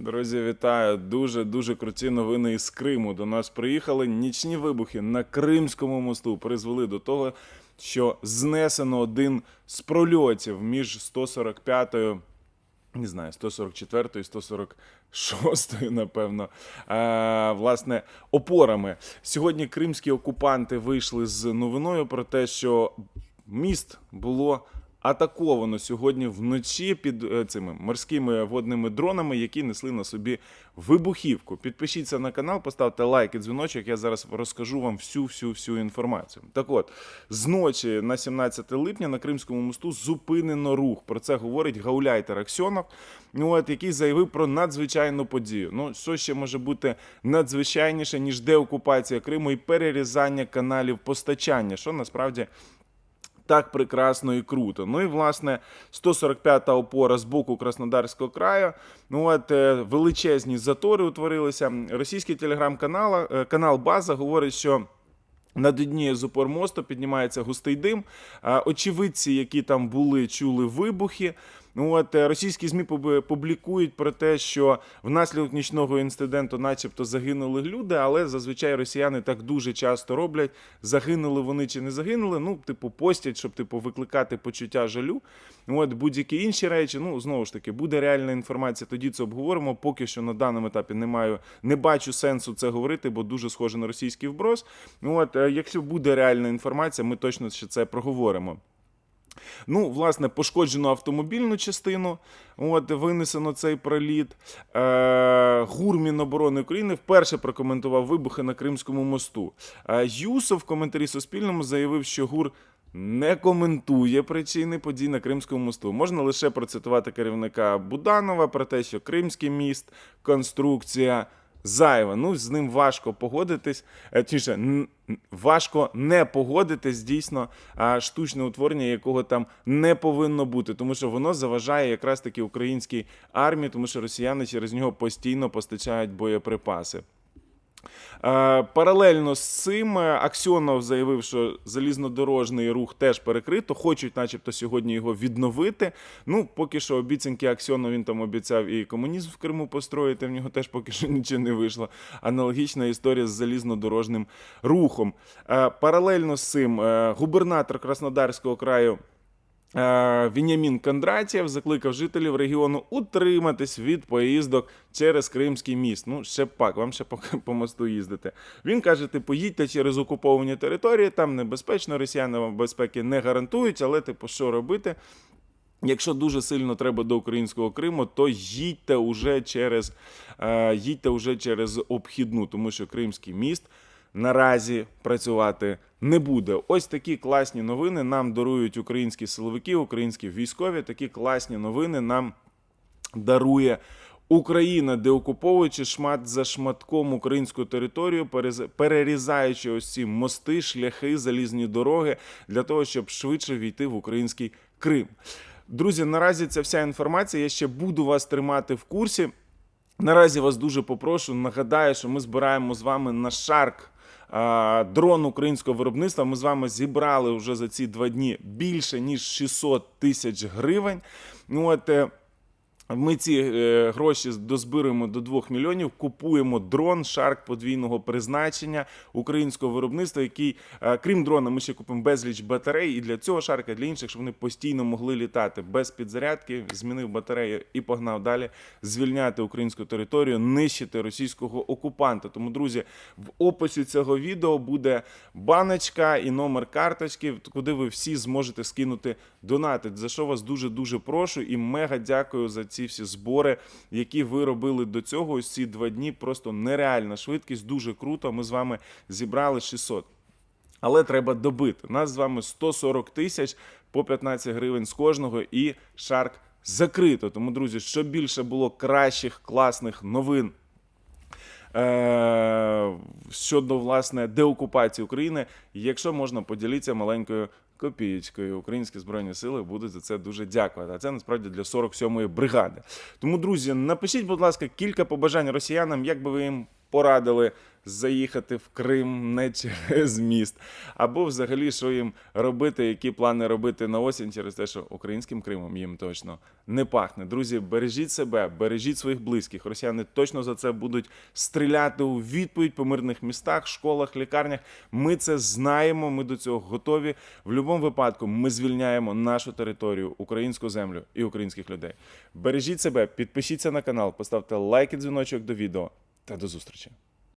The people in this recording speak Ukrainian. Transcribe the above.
Друзі, вітаю! Дуже дуже круті новини із Криму. До нас приїхали нічні вибухи на Кримському мосту. Призвели до того, що знесено один з прольотів між 145-ю, не знаю, 144 і 146, напевно, е, власне, опорами. Сьогодні кримські окупанти вийшли з новиною про те, що міст було атаковано сьогодні вночі під е, цими морськими водними дронами, які несли на собі вибухівку. Підпишіться на канал, поставте лайк і дзвіночок. Я зараз розкажу вам всю всю всю інформацію. Так от, зночі на 17 липня на Кримському мосту зупинено рух. Про це говорить гауляйтер Аксьонов, ну, от, який заявив про надзвичайну подію. Ну, що ще може бути надзвичайніше, ніж деокупація Криму і перерізання каналів постачання, що насправді так прекрасно і круто. Ну і власне 145-та опора з боку Краснодарського краю. Ну от е, величезні затори утворилися. Російський телеграм-канал е, канал База говорить, що. Над однією з упор мосту піднімається густий дим. Очевидці, які там були, чули вибухи. Ну от е, російські змі пуб- публікують про те, що внаслідок нічного інциденту, начебто, загинули люди, але зазвичай росіяни так дуже часто роблять. Загинули вони чи не загинули. Ну, типу, постять, щоб типу викликати почуття жалю. От будь-які інші речі. Ну знову ж таки, буде реальна інформація. Тоді це обговоримо. Поки що на даному етапі не маю, не бачу сенсу це говорити, бо дуже схоже на російський вброс. Ну от, е, якщо буде реальна інформація, ми точно ще це проговоримо. Ну, власне, пошкоджено автомобільну частину. От винесено цей проліт. Е, ГУР Міноборони України вперше прокоментував вибухи на Кримському мосту. Е, Юсов в коментарі Суспільному заявив, що ГУР не коментує причини подій на Кримському мосту. Можна лише процитувати керівника Буданова про те, що Кримський міст, конструкція. Зайва, ну з ним важко погодитись, е, н- важко не погодитись дійсно штучне утворення, якого там не повинно бути, тому що воно заважає якраз таки українській армії, тому що росіяни через нього постійно постачають боєприпаси. Е, Паралельно з цим е, Аксьонов заявив, що залізнодорожний рух теж перекрито, хочуть, начебто, сьогодні його відновити. Ну, поки що обіцянки Аксьонов він там обіцяв і комунізм в Криму построїти. В нього теж поки що нічого не вийшло. Аналогічна історія з залізнодорожним рухом. Е, Паралельно з цим губернатор Краснодарського краю. Е, Вінямін Кондратєв закликав жителів регіону утриматись від поїздок через Кримський міст. Ну, ще пак, вам ще по, по мосту їздити. Він каже: типу, їдьте через окуповані території, там небезпечно, росіяни вам безпеки не гарантують, але, типу, що робити? Якщо дуже сильно треба до українського Криму, то їдьте уже через, е, їдьте уже через обхідну, тому що Кримський міст наразі працювати не буде. Ось такі класні новини нам дарують українські силовики, українські військові. Такі класні новини нам дарує. Україна, деокуповуючи шмат за шматком українську територію, перерізаючи ось ці мости, шляхи, залізні дороги для того, щоб швидше війти в український Крим. Друзі, наразі це вся інформація. Я ще буду вас тримати в курсі. Наразі вас дуже попрошу. Нагадаю, що ми збираємо з вами на шарк. Дрон українського виробництва. Ми з вами зібрали вже за ці два дні більше ніж 600 тисяч гривень. Ну от е, ми ці е, гроші дозбируємо до 2 мільйонів, купуємо дрон, шарк подвійного призначення українського виробництва, який, е, крім дрона, ми ще купимо безліч батарей і для цього шарка, і для інших, щоб вони постійно могли літати без підзарядки, змінив батарею і погнав далі звільняти українську територію, нищити російського окупанта. Тому, друзі, в описі цього відео буде баночка і номер карточки, куди ви всі зможете скинути донати. За що вас дуже дуже прошу і мега дякую за ці всі збори, які ви робили до цього. Ось ці два дні. Просто нереальна швидкість, дуже круто. Ми з вами зібрали 600. Але треба добити. Нас з вами 140 тисяч по 15 гривень з кожного, і шарк закрито. Тому, друзі, щоб більше було кращих, класних новин е- щодо власне деокупації України. Якщо можна, поділіться маленькою копієчкою. Українські збройні сили будуть за це дуже дякувати. А це насправді для 47-ї бригади. Тому, друзі, напишіть, будь ласка, кілька побажань росіянам, як би ви їм порадили заїхати в Крим не через міст, або взагалі, що їм робити, які плани робити на осінь через те, що українським Кримом їм точно не пахне. Друзі, бережіть себе, бережіть своїх близьких. Росіяни точно за це будуть стріляти у відповідь по мирних містах, школах, лікарнях. Ми це знаємо. Ми до цього готові. В будь-якому випадку ми звільняємо нашу територію, українську землю і українських людей. Бережіть себе, підпишіться на канал, поставте лайк і дзвіночок до відео та до зустрічі.